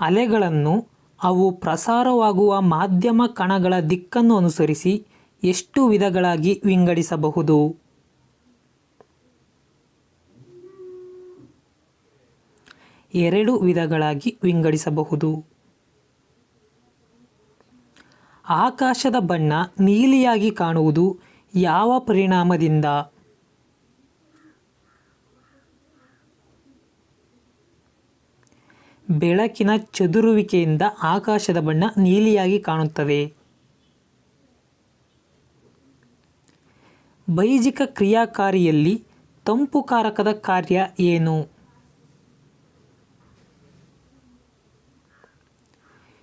ಅಲೆಗಳನ್ನು ಅವು ಪ್ರಸಾರವಾಗುವ ಮಾಧ್ಯಮ ಕಣಗಳ ದಿಕ್ಕನ್ನು ಅನುಸರಿಸಿ ಎಷ್ಟು ವಿಧಗಳಾಗಿ ವಿಂಗಡಿಸಬಹುದು? ಎರಡು ವಿಧಗಳಾಗಿ ವಿಂಗಡಿಸಬಹುದು. ಆಕಾಶದ ಬಣ್ಣ ನೀಲಿಯಾಗಿ ಕಾಣುವುದು ಯಾವ ಪರಿಣಾಮದಿಂದ? ಬೆಳಕಿನ ಚದುರುವಿಕೆಯಿಂದ ಆಕಾಶದ ಬಣ್ಣ ನೀಲಿಯಾಗಿ ಕಾಣುತ್ತದೆ. ಬೈಜಿಕ ಕ್ರಿಯಾಕಾರಿಯಲ್ಲಿ ತಂಪು ಕಾರಕದ ಕಾರ್ಯ ಏನು?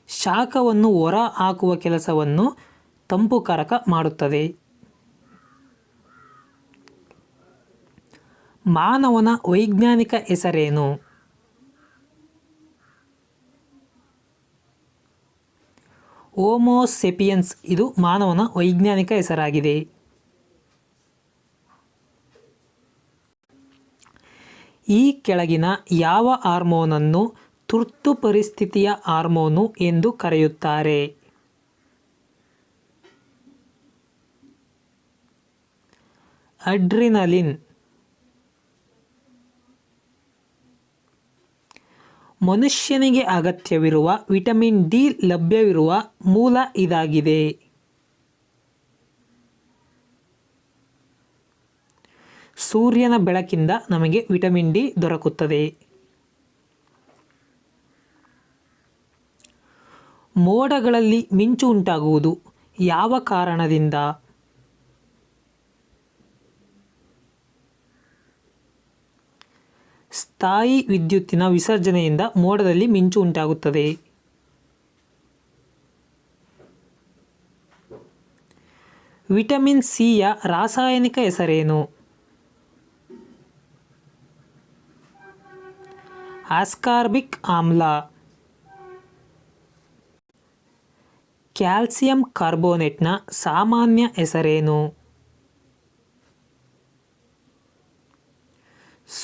ಶಾಖವನ್ನು ಹೊರ ಹಾಕುವ ಕೆಲಸವನ್ನು ತಂಪು ಕಾರಕ ಮಾಡುತ್ತದೆ. ಮಾನವನ ವೈಜ್ಞಾನಿಕ ಹೆಸರೇನು? ಹೋಮೋಸೆಪಿಯನ್ಸ್ ಇದು ಮಾನವನ ವೈಜ್ಞಾನಿಕ ಹೆಸರಾಗಿದೆ. ಈ ಕೆಳಗಿನ ಯಾವ ಹಾರ್ಮೋನನ್ನು ತುರ್ತು ಪರಿಸ್ಥಿತಿಯ ಹಾರ್ಮೋನು ಎಂದು ಕರೆಯುತ್ತಾರೆ? ಅಡ್ರಿನಲಿನ್ ಮನುಷ್ಯನಿಗೆ ಅಗತ್ಯವಿರುವ ವಿಟಮಿನ್ ಡಿ ಲಭ್ಯವಿರುವ ಮೂಲ ಇದಾಗಿದೆ. ಸೂರ್ಯನ ಬೆಳಕಿಂದ ನಮಗೆ ವಿಟಮಿನ್ ಡಿ ದೊರಕುತ್ತದೆ. ಮೋಡಗಳಲ್ಲಿ ಮಿಂಚು ಉಂಟಾಗುವುದು. ಯಾವ ಕಾರಣದಿಂದ? ಸ್ಥಾಯಿ ವಿದ್ಯುತ್ತಿನ ವಿಸರ್ಜನೆಯಿಂದ ಮೋಡದಲ್ಲಿ ಮಿಂಚು ಉಂಟಾಗುತ್ತದೆ. ವಿಟಮಿನ್ ಸಿಯ ರಾಸಾಯನಿಕ ಹೆಸರೇನು? ಆಸ್ಕಾರ್ಬಿಕ್ ಆಮ್ಲ. ಕ್ಯಾಲ್ಸಿಯಂ ಕಾರ್ಬೋನೇಟ್ನ ಸಾಮಾನ್ಯ ಹೆಸರೇನು?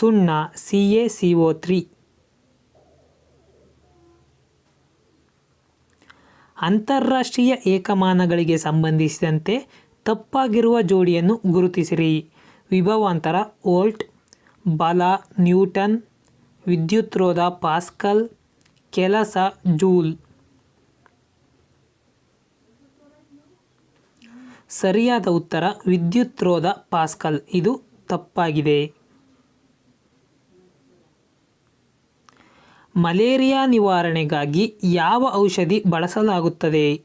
ಸುಣ್ಣ C A C O three ಅಂತಾರಾಷ್ಟ್ರೀಯ ಏಕಮಾನಗಳಿಗೆ ಸಂಬಂಧಿಸಿದಂತೆ ತಪ್ಪಾಗಿರುವ ಜೋಡಿಯನ್ನು ಗುರುತಿಸಿರಿ. ವಿಭವಾಂತರ ವೋಲ್ಟ್, ಬಲ, ನ್ಯೂಟನ್, ವಿದ್ಯುತ್ರೋಧ ಪಾಸ್ಕಲ್, ಕೆಲಸ, ಜೂಲ್. ಸರಿಯಾದ ಉತ್ತರ ವಿದ್ಯುತ್ರೋಧ ಪಾಸ್ಕಲ್. ಇದು ತಪ್ಪಾಗಿದೆ. ಮಲೇರಿಯಾ ನಿವಾರಣೆಗಾಗಿ ಯಾವ ಔಷಧಿ ಬಳಸಲಾಗುತ್ತದೆ?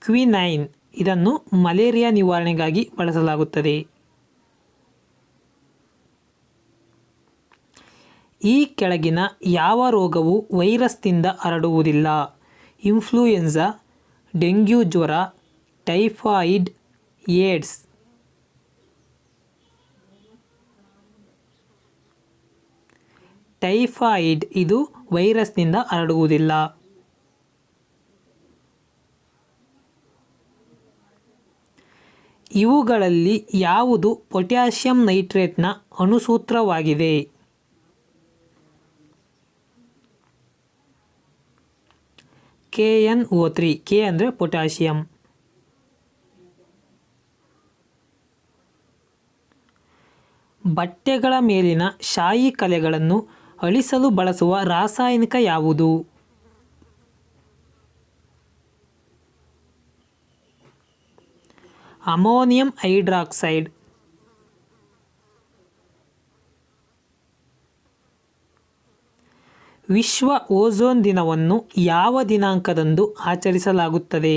ಕ್ವಿನೈನ್. ಇದನ್ನು ಮಲೇರಿಯಾ ನಿವಾರಣೆಗಾಗಿ ಬಳಸಲಾಗುತ್ತದೆ. ಈ ಕೆಳಗಿನ ಯಾವ ರೋಗವು ವೈರಸ್ನಿಂದ ಹರಡುವುದಿಲ್ಲ? ಇನ್ಫ್ಲೂಯೆನ್ಸಾ ಡೆಂಗ್ಯೂ ಜ್ವರ, ಟೈಫಾಯಿಡ್, ಏಡ್ಸ್. ಟೈಫಾಯಿಡ್ ಇದು ವೈರಸ್ನಿಂದ ಹರಡುವುದಿಲ್ಲ. ಇವುಗಳಲ್ಲಿ ಯಾವುದು ಪೊಟ್ಯಾಷಿಯಂ ನೈಟ್ರೇಟ್ನ ಅಣುಸೂತ್ರವಾಗಿದೆ. K N O three K ಅಂದರೆ ಪೊಟ್ಯಾಷಿಯಂ. ಬಟ್ಟೆಗಳ ಮೇಲಿನ ಶಾಯಿ ಕಲೆಗಳನ್ನು ಅಳಿಸಲು ಬಳಸುವ ರಾಸಾಯನಿಕ ಯಾವುದು? Ammonium hydroxide. ವಿಶ್ವ ಓಝೋನ್ ದಿನವನ್ನು ಯಾವ ದಿನಾಂಕದಂದು ಆಚರಿಸಲಾಗುತ್ತದೆ?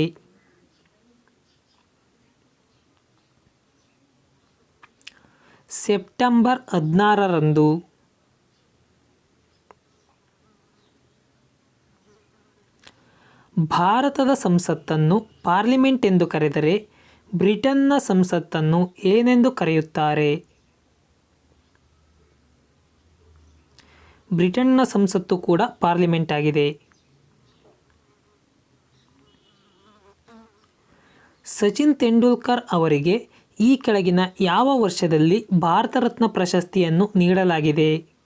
ಸೆಪ್ಟೆಂಬರ್ ಹದಿನಾರರಂದು. ಭಾರತದ ಸಂಸತ್ತನ್ನು ಪಾರ್ಲಿಮೆಂಟ್ ಎಂದು ಕರೆದರೆ ಬ್ರಿಟನ್ನ ಸಂಸತ್ತನ್ನು ಏನೆಂದು ಕರೆಯುತ್ತಾರೆ? ಬ್ರಿಟನ್ನ ಸಂಸತ್ತು ಕೂಡ ಪಾರ್ಲಿಮೆಂಟ್ ಆಗಿದೆ. ಸಚಿನ್ ತೆಂಡೂಲ್ಕರ್ ಅವರಿಗೆ ಈ ಕೆಳಗಿನ ಯಾವ ವರ್ಷದಲ್ಲಿ ಭಾರತ ರತ್ನ ಪ್ರಶಸ್ತಿಯನ್ನು ನೀಡಲಾಗಿದೆ?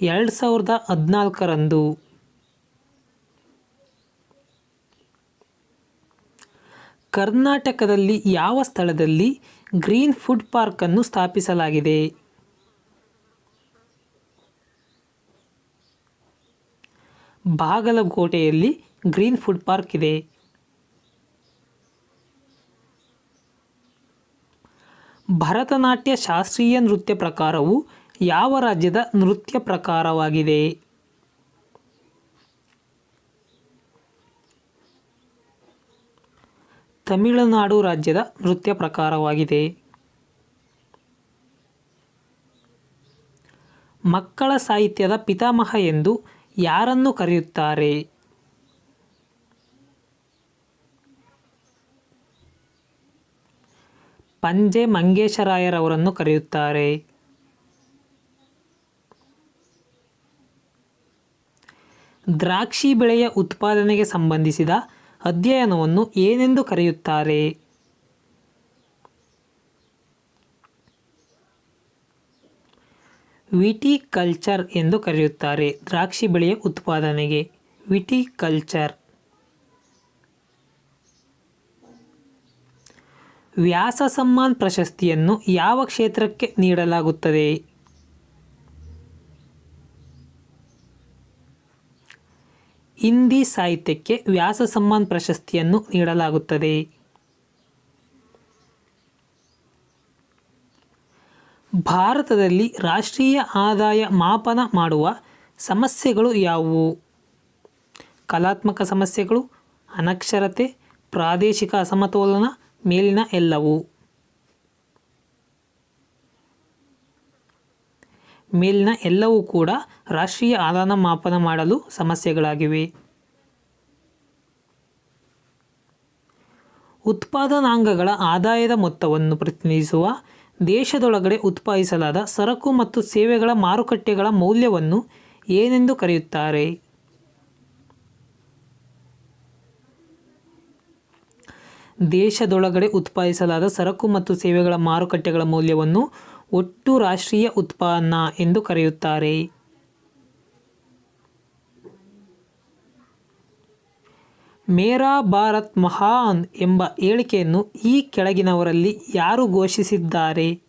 ಎರಡು ಸಾವಿರದ ಹದಿನಾಲ್ಕರಂದು ಕರ್ನಾಟಕದಲ್ಲಿ ಯಾವ ಸ್ಥಳದಲ್ಲಿ ಗ್ರೀನ್ ಫುಡ್ ಪಾರ್ಕನ್ನು ಸ್ಥಾಪಿಸಲಾಗಿದೆ? ಬಾಗಲಕೋಟೆಯಲ್ಲಿ ಗ್ರೀನ್ ಫುಡ್ ಪಾರ್ಕ್ ಇದೆ. ಭರತನಾಟ್ಯ ಶಾಸ್ತ್ರೀಯ ನೃತ್ಯ ಪ್ರಕಾರವು ಯಾವ ರಾಜ್ಯದ ನೃತ್ಯ ಪ್ರಕಾರವಾಗಿದೆ? ತಮಿಳುನಾಡು ರಾಜ್ಯದ ನೃತ್ಯ ಪ್ರಕಾರವಾಗಿದೆ. ಮಕ್ಕಳ ಸಾಹಿತ್ಯದ ಪಿತಾಮಹ ಎಂದು ಯಾರನ್ನು ಕರೆಯುತ್ತಾರೆ? ಪಂಜೆ ಮಂಗೇಶರಾಯರವರನ್ನು ಕರೆಯುತ್ತಾರೆ. ದ್ರಾಕ್ಷಿ ಬೆಳೆಯ ಉತ್ಪಾದನೆಗೆ ಸಂಬಂಧಿಸಿದ ಅಧ್ಯಯನವನ್ನು ಏನೆಂದು ಕರೆಯುತ್ತಾರೆ? ವಿಟಿಕಲ್ಚರ್ ಎಂದು ಕರೆಯುತ್ತಾರೆ. ದ್ರಾಕ್ಷಿ ಬೆಳೆಯ ಉತ್ಪಾದನೆಗೆ ವಿಟಿಕಲ್ಚರ್. ವ್ಯಾಸ ಸಮ್ಮಾನ್ ಪ್ರಶಸ್ತಿಯನ್ನು ಯಾವ ಕ್ಷೇತ್ರಕ್ಕೆ ನೀಡಲಾಗುತ್ತದೆ? ಹಿಂದಿ ಸಾಹಿತ್ಯಕ್ಕೆ ವ್ಯಾಸ ಸಮ್ಮಾನ್ ಪ್ರಶಸ್ತಿಯನ್ನು ನೀಡಲಾಗುತ್ತದೆ. ಭಾರತದಲ್ಲಿ ರಾಷ್ಟ್ರೀಯ ಆದಾಯ ಮಾಪನ ಮಾಡುವ ಸಮಸ್ಯೆಗಳು ಯಾವುವು? ಕಲಾತ್ಮಕ ಸಮಸ್ಯೆಗಳು, ಅನಕ್ಷರತೆ, ಪ್ರಾದೇಶಿಕ ಅಸಮತೋಲನ ಮೇಲಿನ ಎಲ್ಲವು? ಮೇಲಿನ ಎಲ್ಲವೂ ಕೂಡ ರಾಷ್ಟ್ರೀಯ ಆದಾನ ಮಾಪನ ಮಾಡಲು ಸಮಸ್ಯೆಗಳಾಗಿವೆ. ಉತ್ಪಾದನಾಂಗಗಳ ಆದಾಯದ ಮೊತ್ತವನ್ನು ಪ್ರತಿನಿಧಿಸುವ ದೇಶದೊಳಗಡೆ ಉತ್ಪಾದಿಸಲಾದ ಸರಕು ಮತ್ತು ಸೇವೆಗಳ ಮಾರುಕಟ್ಟೆಗಳ ಮೌಲ್ಯವನ್ನು ಏನೆಂದು ಕರೆಯುತ್ತಾರೆ? ದೇಶದೊಳಗಡೆ ಉತ್ಪಾದಿಸಲಾದ ಸರಕು ಮತ್ತು ಸೇವೆಗಳ ಮಾರುಕಟ್ಟೆಗಳ ಮೌಲ್ಯವನ್ನು ಒಟ್ಟು ರಾಷ್ಟ್ರೀಯ ಉತ್ಪನ್ನ ಎಂದು ಕರೆಯುತ್ತಾರೆ. ಮೇರಾ ಭಾರತ್ ಮಹಾನ್ ಎಂಬ ಹೇಳಿಕೆಯನ್ನು ಈ ಕೆಳಗಿನವರಲ್ಲಿ ಯಾರು ಘೋಷಿಸಿದ್ದಾರೆ?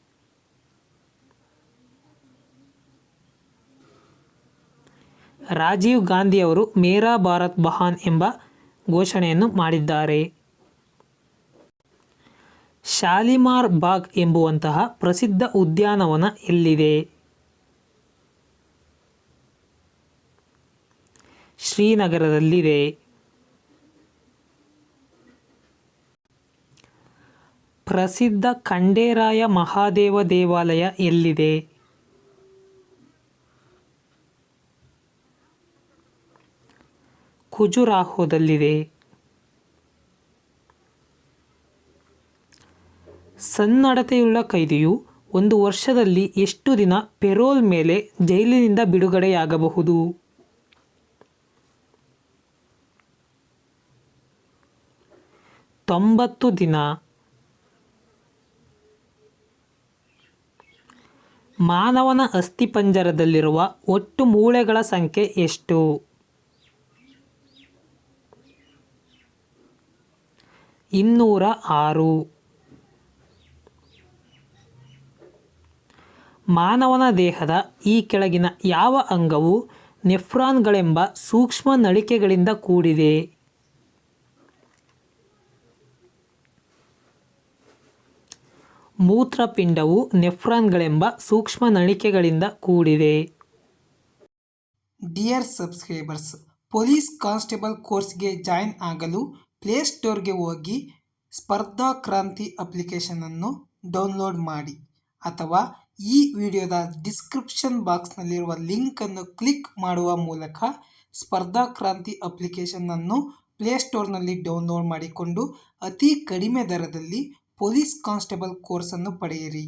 ರಾಜೀವ್ ಗಾಂಧಿಯವರು ಮೇರಾ ಭಾರತ್ ಮಹಾನ್ ಎಂಬ ಘೋಷಣೆಯನ್ನು ಮಾಡಿದ್ದಾರೆ. ಶಾಲಿಮಾರ್ ಬಾಗ್ ಎಂಬುವಂತಹ ಪ್ರಸಿದ್ಧ ಉದ್ಯಾನವನ ಎಲ್ಲಿದೆ? ಶ್ರೀನಗರದಲ್ಲಿದೆ. ಪ್ರಸಿದ್ಧ ಖಂಡೇರಾಯ ಮಹಾದೇವ ದೇವಾಲಯ ಎಲ್ಲಿದೆ? ಖುಜುರಾಹೋದಲ್ಲಿದೆ. ಸನ್ನಡತೆಯುಳ್ಳ ಕೈದಿಯು ಒಂದು ವರ್ಷದಲ್ಲಿ ಎಷ್ಟು ದಿನ ಪೆರೋಲ್ ಮೇಲೆ ಜೈಲಿನಿಂದ ಬಿಡುಗಡೆಯಾಗಬಹುದು? ತೊಂಬತ್ತು ದಿನ. ಮಾನವನ ಅಸ್ಥಿಪಂಜರದಲ್ಲಿರುವ ಒಟ್ಟು ಮೂಳೆಗಳ ಸಂಖ್ಯೆ ಎಷ್ಟು? ಇನ್ನೂರ ಆರು. ಮಾನವನ ದೇಹದ ಈ ಕೆಳಗಿನ ಯಾವ ಅಂಗವು ನೆಫ್ರಾನ್ಗಳೆಂಬ ಸೂಕ್ಷ್ಮ ನಳಿಕೆಗಳಿಂದ ಕೂಡಿದೆ? ಮೂತ್ರಪಿಂಡವು ನೆಫ್ರಾನ್ಗಳೆಂಬ ಸೂಕ್ಷ್ಮ ನಳಿಕೆಗಳಿಂದ ಕೂಡಿದೆ. ಡಿಯರ್ ಸಬ್ಸ್ಕ್ರೈಬರ್ಸ್, ಪೊಲೀಸ್ ಕಾನ್ಸ್ಟೇಬಲ್ ಕೋರ್ಸ್ಗೆ ಜಾಯಿನ್ ಆಗಲು ಪ್ಲೇಸ್ಟೋರ್ಗೆ ಹೋಗಿ ಸ್ಪರ್ಧಾ ಕ್ರಾಂತಿ ಅಪ್ಲಿಕೇಶನನ್ನು ಡೌನ್ಲೋಡ್ ಮಾಡಿ ಅಥವಾ ಈ ವಿಡಿಯೋದ ಡಿಸ್ಕ್ರಿಪ್ಷನ್ ಬಾಕ್ಸ್ನಲ್ಲಿರುವ ಲಿಂಕನ್ನು ಕ್ಲಿಕ್ ಮಾಡುವ ಮೂಲಕ ಸ್ಪರ್ಧಾ ಕ್ರಾಂತಿ ಅಪ್ಲಿಕೇಶನನ್ನು ಪ್ಲೇಸ್ಟೋರ್ನಲ್ಲಿ ಡೌನ್ಲೋಡ್ ಮಾಡಿಕೊಂಡು ಅತಿ ಕಡಿಮೆ ದರದಲ್ಲಿ ಪೊಲೀಸ್ ಕಾನ್ಸ್ಟೇಬಲ್ ಕೋರ್ಸನ್ನು ಪಡೆಯಿರಿ.